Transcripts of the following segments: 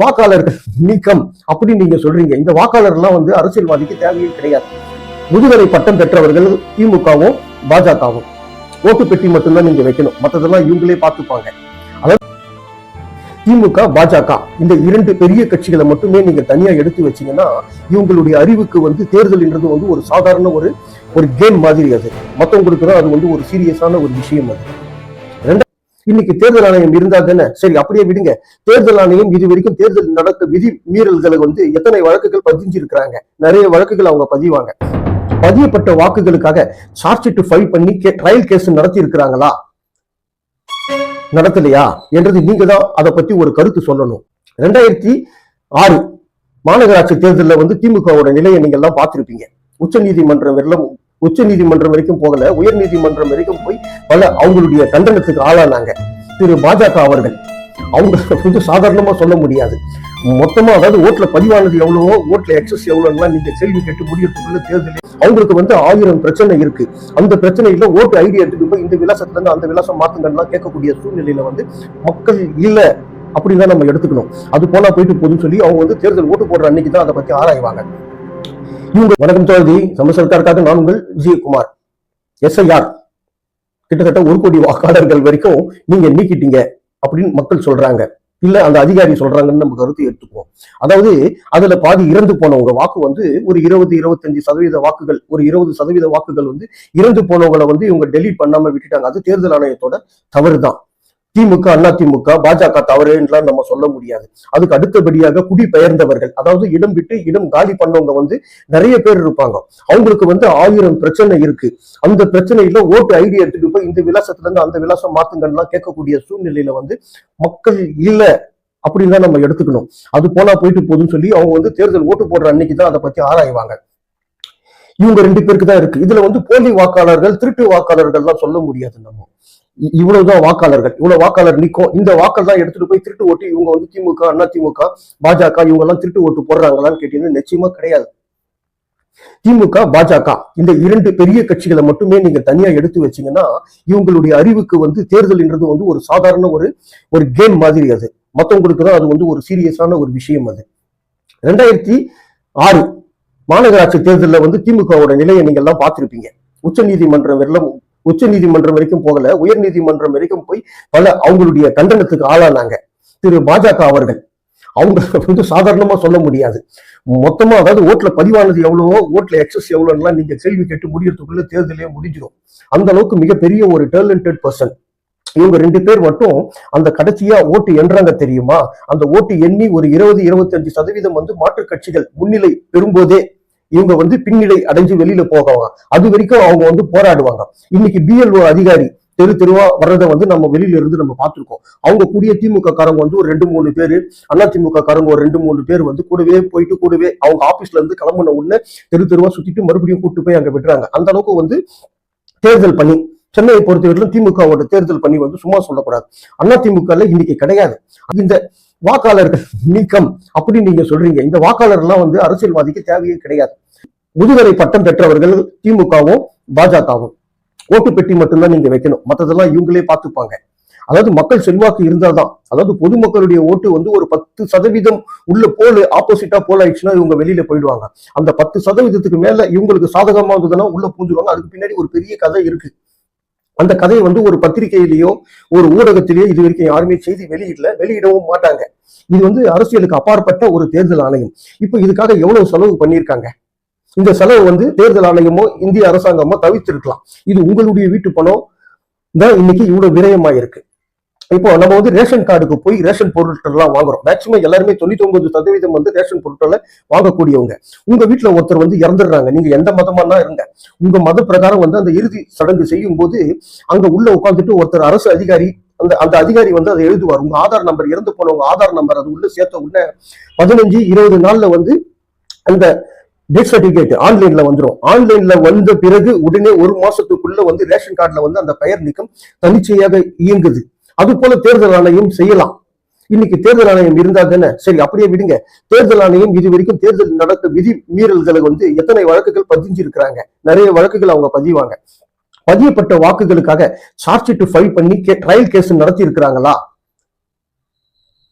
வாக்காளர்கள் நீக்கம் அப்படின்னு நீங்க சொல்றீங்க. இந்த வாக்காளர் எல்லாம் வந்து அரசியல்வாதிக்கு தேவையே கிடையாது. முதுகலை பட்டம் பெற்றவர்கள் திமுகவும் பாஜகவும். ஓட்டு பெட்டி மட்டும்தான் நீங்க வைக்கணும். மற்றதெல்லாம் இவங்களே பார்த்துப்பாங்க. அதாவது திமுக பாஜக இந்த இரண்டு பெரிய கட்சிகளை மட்டுமே நீங்க தனியா எடுத்து வச்சீங்கன்னா இவங்களுடைய அறிவுக்கு வந்து தேர்தல்ன்றது வந்து ஒரு சாதாரண ஒரு ஒரு கேம் மாதிரி அது. மத்தவங்களுக்கு தான் அது வந்து ஒரு சீரியஸான ஒரு விஷயம் அது. இன்னைக்கு தேர்தல் ஆணையம் இருந்தா தானே? சரி அப்படியே விடுங்க. தேர்தல் ஆணையம் இது வரைக்கும் தேர்தல் நடக்க விதி மீறல்களை வந்து எத்தனை வழக்குகள் பதிஞ்சிருக்கிறாங்க? நிறைய வழக்குகள் அவங்க பதிவாங்க. பதியப்பட்ட வாக்குகளுக்காக சார்ஜ் ஷீட் ஃபைல் பண்ணி ட்ரையல் கேஸ் நடத்தி இருக்கிறாங்களா நடத்தலையா? என்றது நீங்க தான் அதை பத்தி ஒரு கருத்து சொல்லணும். ரெண்டாயிரத்தி ஆறு மாநகராட்சி தேர்தலில் வந்து திமுகவோட நிலையை நீங்க எல்லாம் பார்த்திருப்பீங்க. உச்ச நீதிமன்றம் உச்ச நீதிமன்றம் வரைக்கும் போகல உயர் நீதிமன்றம் வரைக்கும் போய் பல அவங்களுடைய கண்டனத்துக்கு ஆளானாங்க. திரு பாஜக அவர்கள். அவங்க வந்து சாதாரணமா சொல்ல முடியாது. மொத்தமா அதாவது ஓட்டுல பதிவானது எவ்வளவோ ஓட்டுல எக்ஸஸ் எவ்வளவுலாம் நீங்க கேள்வி கேட்டு முடியறதுக்குள்ள தேர்தல். அவங்களுக்கு வந்து ஆயிரம் பிரச்சனை இருக்கு. அந்த பிரச்சனையில ஓட்டு ஐடி எடுத்துட்டு போய் இந்த விலாசத்துல இருந்து அந்த விலாசம் மாத்துங்கலாம் கேட்கக்கூடிய சூழ்நிலையில வந்து மக்கள் இல்ல அப்படின்னு நம்ம எடுத்துக்கணும். அது போனா போயிட்டு போதுன்னு சொல்லி அவங்க வந்து தேர்தல் ஓட்டு போடுற அன்னைக்கு தான் அதை பத்தி ஆராய்வாங்க. இவங்க வணக்கம் தோழி சம நான் உங்கள் விஜயகுமார். எஸ்ஐஆர். கிட்டத்தட்ட ஒரு கோடி வாக்காளர்கள் வரைக்கும் நீங்க நீக்கிட்டீங்க அப்படின்னு மக்கள் சொல்றாங்க. இல்ல அந்த அதிகாரி சொல்றாங்கன்னு நம்ம கருத்து எடுத்துக்குவோம். அதாவது அதுல பாதி இறந்து போனவங்க வாக்கு வந்து ஒரு இருபது இருபத்தஞ்சு சதவீத வாக்குகள் ஒரு இருபது சதவீத வாக்குகள் வந்து இறந்து போனவங்களை வந்து இவங்க டெலீட் பண்ணாம விட்டுட்டாங்க. அது தேர்தல் ஆணையத்தோட தவறுதான். திமுக அண்ணா திமுக பாஜக தவறுன்றலாம் நம்ம சொல்ல முடியாது. அதுக்கு அடுத்தபடியாக குடிபெயர்ந்தவர்கள் அதாவது இடம் விட்டு இடம் காலி பண்ணவங்க வந்து நிறைய பேர் இருப்பாங்க. அவங்களுக்கு வந்து ஆயிரம் பிரச்சனை இருக்கு. அந்த பிரச்சனையில ஓட்டு ஐடி எடுத்துட்டு போய் இந்த விலாசத்துல இருந்து அந்த விலாசம் மாத்துங்கலாம் கேட்கக்கூடிய சூழ்நிலையில வந்து மக்கள் இல்ல அப்படின்னு தான் நம்ம எடுத்துக்கணும். அது போனா போயிட்டு போதுன்னு சொல்லி அவங்க வந்து தேர்தல் ஓட்டு போடுற அன்னைக்கு தான் அதை பத்தி ஆராய்வாங்க. இவங்க ரெண்டு பேருக்கு தான் இருக்கு. இதுல வந்து போலி வாக்காளர்கள் திருட்டு வாக்காளர்கள்லாம் சொல்ல முடியாது நம்ம. இவ்வளவுதான் வாக்காளர்கள். இவ்வளவு வாக்காளர் நிற்கும் இந்த வாக்கள் தான் எடுத்துட்டு போய் திருட்டு ஓட்டு இவங்க வந்து திமுக அண்ணா திமுக பாஜக இவங்க எல்லாம் திருட்டு ஓட்டு போடுறாங்களான்னு கேட்டீங்கன்னா நிச்சயமா கிடையாது. திமுக பாஜக இந்த இரண்டு பெரிய கட்சிகளை மட்டுமே நீங்க தனியா எடுத்து வச்சீங்கன்னா இவங்களுடைய அறிவுக்கு வந்து தேர்தல்ன்றது வந்து ஒரு சாதாரண ஒரு ஒரு கேம் மாதிரி அது. மத்தவங்களுக்கு தான் அது வந்து ஒரு சீரியஸான ஒரு விஷயம் அது. ரெண்டாயிரத்தி ஆறு மாநகராட்சி தேர்தலில் வந்து திமுகவோட நிலையை நீங்க எல்லாம் பார்த்திருப்பீங்க. உச்ச நீதிமன்றம் வரல உச்ச நீதிமன்றம் வரைக்கும் போகல உயர் நீதிமன்றம் வரைக்கும் போய் பல அவங்களுடைய கண்டனத்துக்கு ஆளானாங்க. திரு பாஜக அவர்கள். அவங்க வந்து சாதாரணமா சொல்ல முடியாது. மொத்தமா அதாவது ஓட்டுல பதிவானது எவ்வளவோ ஓட்டுல எக்ஸஸ் எவ்வளோலாம் நீங்க கேள்வி கேட்டு முடியறதுக்குள்ள தேர்தலே முடிஞ்சிடும் அந்த அளவுக்கு மிகப்பெரிய ஒரு டேலண்டட் பர்சன் இவங்க ரெண்டு பேர் மட்டும் அந்த கடைசியா ஓட்டு எண்றாங்க தெரியுமா? அந்த ஓட்டு எண்ணி ஒரு இருபது இருபத்தஞ்சு சதவீதம் வந்து மாற்றுக் கட்சிகள் முன்னிலை பெறும்போதே இவங்க வந்து பின்னிலை அடைஞ்சு வெளியில போவாங்க அது வரைக்கும் அவங்க வந்து போராடுவாங்க. இன்னைக்கு பிஎல்ஓ அதிகாரி தெரு தெருவா வர்றதை வந்து நம்ம வெளியில இருந்து நம்ம பார்த்துருக்கோம். அவங்க கூடிய திமுக காரங்க வந்து ஒரு ரெண்டு மூணு பேரு அண்ணா திமுக காரங்க ஒரு ரெண்டு மூணு பேர் வந்து கூடவே போயிட்டு கூடவே அவங்க ஆபீஸ்ல இருந்து கிளம்புன உடனே தெரு தெருவா சுத்திட்டு மறுபடியும் கூட்டு போய் அங்க விடுறாங்க அந்த அளவுக்கு வந்து தேர்தல் பண்ணி சென்னையை பொறுத்தவரையிலும் திமுகவோட தேர்தல் பண்ணி வந்து சும்மா சொல்லக்கூடாது. அண்ணா திமுக இன்னைக்கு கிடையாது. இந்த வாக்காளர்கள் நீக்கம் அப்படின்னு நீங்க சொல்றீங்க. இந்த வாக்காளர் எல்லாம் வந்து அரசியல்வாதிக்கு தேவையே கிடையாது. முதுகலை பட்டம் பெற்றவர்கள் திமுகவும் பாஜகவும். ஓட்டு பெட்டி மட்டும்தான் நீங்க வைக்கணும். மற்றதெல்லாம் இவங்களே பார்த்துப்பாங்க. அதாவது மக்கள் செல்வாக்கு இருந்தால்தான் அதாவது பொதுமக்களுடைய ஓட்டு வந்து ஒரு பத்து சதவீதம் உள்ள போல் ஆப்போசிட்டா போல் ஆயிடுச்சுன்னா இவங்க வெளியில போயிடுவாங்க. அந்த பத்து சதவீதத்துக்கு மேல இவங்களுக்கு சாதகமா இருந்ததுன்னா உள்ள பூந்துருவாங்க அதுக்கு பின்னாடி ஒரு பெரிய கதை இருக்கு. அந்த கதையை வந்து ஒரு பத்திரிகையிலேயோ ஒரு ஊடகத்திலேயோ இது வரைக்கும் யாருமே செய்தி வெளியிடல வெளியிடவும் மாட்டாங்க. இது வந்து அரசியலுக்கு அப்பாற்பட்ட ஒரு தேர்தல் ஆணையம். இப்போ இதுக்காக எவ்வளவு செலவு பண்ணியிருக்காங்க? இந்த செலவு வந்து தேர்தல் ஆணையமோ இந்திய அரசாங்கமோ தவிர்த்திருக்கலாம். இது உங்களுடைய வீட்டு பணம் தான் இன்னைக்கு இவ்வளவு விரயமாயிருக்கு. இப்போ நம்ம வந்து ரேஷன் கார்டுக்கு போய் ரேஷன் பொருட்கள் எல்லாம் வாங்குறோம். மேக்சிமம் எல்லாருமே தொண்ணூத்தி ஒன்பது சதவீதம் வந்து ரேஷன் பொருட்களை வாங்கக்கூடியவங்க. உங்க வீட்டுல ஒருத்தர் வந்து இறந்துடுறாங்க. நீங்க எந்த மதமானா இருங்க. உங்க மத பிரகாரம் வந்து அந்த இறுதி சடங்கு செய்யும் போது அங்க உள்ள உட்காந்துட்டு ஒருத்தர் அரசு அதிகாரி அந்த அந்த அதிகாரி வந்து அதை எழுதுவார். உங்க ஆதார் நம்பர் இறந்து போனவங்க ஆதார் நம்பர் அது உள்ள சேர்த்த உடனே பதினஞ்சு இருபது நாள்ல வந்து அந்த டெத் சர்டிபிகேட் ஆன்லைன்ல வந்துடும் ஆன்லைன்ல வந்த பிறகு உடனே ஒரு மாசத்துக்குள்ள வந்து ரேஷன் கார்டுல வந்து அந்த பெயர் நீக்கம் தனிச்சையாக இயங்குது. அது போல தேர்தல் ஆணையம் செய்யலாம். இன்னைக்கு தேர்தல் ஆணையம் இருந்தா தானே? சரி அப்படியே விடுங்க. தேர்தல் ஆணையம் இது வரைக்கும் தேர்தல் நடக்க விதி மீறல்களை வந்து எத்தனை வழக்குகள் பதிஞ்சிருக்கிறாங்க? நிறைய வழக்குகள் அவங்க பதிவாங்க. பதியப்பட்ட வாக்குகளுக்காக சார்ஜ் ஷீட் ஃபைல் பண்ணி ட்ரையல் கேஸ் நடத்தி இருக்கிறாங்களா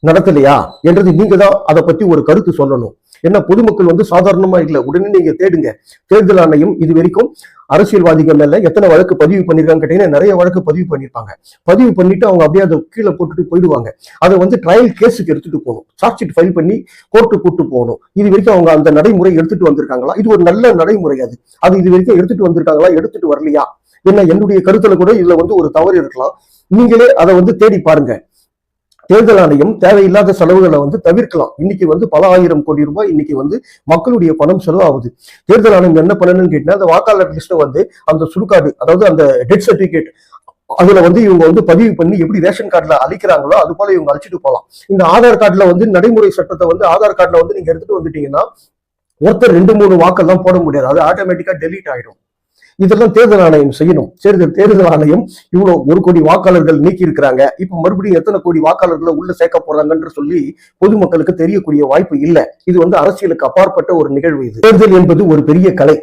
நடத்தலையா? என்றது நீங்க தான் அதை பத்தி ஒரு கருத்து சொல்லணும். என்ன பொதுமக்கள் வந்து சாதாரணமா இல்ல. உடனே நீங்க தேடுங்க. தேர்தல் ஆணையம் இது வரைக்கும் அரசியல்வாதிகள் மேல எத்தனை வழக்கு பதிவு பண்ணிருக்காங்க கேட்டீங்கன்னா நிறைய வழக்கு பதிவு பண்ணிருப்பாங்க. பதிவு பண்ணிட்டு அவங்க அப்படியே அதை கீழே போட்டுட்டு போயிடுவாங்க. அதை வந்து ட்ரையல் கேஸுக்கு எடுத்துட்டு போகணும். சார்ஜ் ஷீட் ஃபைல் பண்ணி கோர்ட்டு கூட்டு போகணும். இது வரைக்கும் அவங்க அந்த நடைமுறை எடுத்துட்டு வந்திருக்காங்களா? இது ஒரு நல்ல நடைமுறை அது. அது இது வரைக்கும் எடுத்துட்டு வந்திருக்காங்களா? எடுத்துட்டு வரலையா? என்ன என்னுடைய கருத்துல கூட இதுல வந்து ஒரு தவறு இருக்கலாம். நீங்களே அதை வந்து தேடி பாருங்க. தேர்தல் ஆணையம் தேவையில்லாத செலவுகளை வந்து தவிர்க்கலாம். இன்னைக்கு வந்து பல ஆயிரம் கோடி ரூபாய் இன்னைக்கு வந்து மக்களுடைய பணம் செலவாகுது. தேர்தல் ஆணையம் என்ன பண்ணணும்னு கேட்டீங்கன்னா அந்த வாக்காளர் லிஸ்ட்டை வந்து அந்த சுடுகாடு அதாவது அந்த டெத் சர்டிபிகேட் அதுல வந்து இவங்க வந்து பதிவு பண்ணி எப்படி ரேஷன் கார்டுல அழிக்கிறாங்களோ அது போல இவங்க அழிச்சிட்டு போகலாம். இந்த ஆதார் கார்டுல வந்து நடைமுறை சட்டத்தை வந்து ஆதார் கார்டுல வந்து நீங்க எடுத்துட்டு வந்துட்டீங்கன்னா ஒருத்தர் ரெண்டு மூணு வாக்கெல்லாம் போட முடியாது. அது ஆட்டோமேட்டிக்கா டெலீட் ஆயிடும். இதெல்லாம் தேர்தல் ஆணையம் செய்யணும். சரி தேர்தல் ஆணையம் இவ்வளவு ஒரு கோடி வாக்காளர்கள் நீக்கி இருக்கிறாங்க இப்ப மறுபடியும் எத்தனை கோடி வாக்காளர்களை உள்ள சேர்க்க போறாங்கன்னு சொல்லி பொதுமக்களுக்கு தெரியக்கூடிய வாய்ப்பு இல்ல. இது வந்து அரசியலுக்கு அப்பாற்பட்ட ஒரு நிகழ்வு இது. தேர்தல் என்பது ஒரு பெரிய கலை.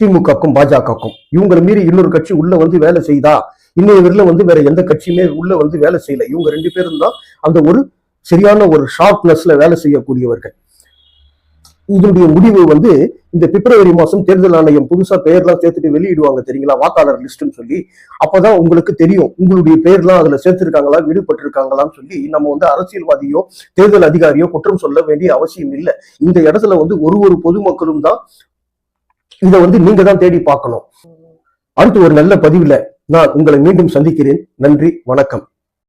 திமுகக்கும் பாஜகக்கும். இவங்களை மீறி இன்னொரு கட்சி உள்ள வந்து வேலை செய்தா? இன்னைய வரல வந்து வேற எந்த கட்சியுமே உள்ள வந்து வேலை செய்யல. இவங்க ரெண்டு பேரும் தான் அந்த ஒரு சரியான ஒரு ஷார்ப்னஸ்ல வேலை செய்யக்கூடியவர்கள். இதனுடைய முடிவு வந்து இந்த பிப்ரவரி மாசம் தேர்தல் ஆணையம் புதுசா பெயர்லாம் சேர்த்துட்டு வெளியிடுவாங்க தெரியுங்களா? வாக்காளர் லிஸ்ட்னு சொல்லி. அப்பதான் உங்களுக்கு தெரியும். உங்களுடைய பேர்லாம் அதுல சேர்த்திருக்காங்களா? விடுபட்டிருக்காங்களான்னு சொல்லி நம்ம வந்து அரசியல்வாதியோ தேர்தல் அதிகாரியோ குற்றம் சொல்ல வேண்டிய அவசியம் இல்லை. இந்த இடத்துல வந்து ஒரு ஒரு பொதுமக்களும் தான் இதை வந்து நீங்க தான் தேடி பார்க்கணும். அடுத்து ஒரு நல்ல பதிவுல நான் உங்களை மீண்டும் சந்திக்கிறேன். நன்றி வணக்கம்.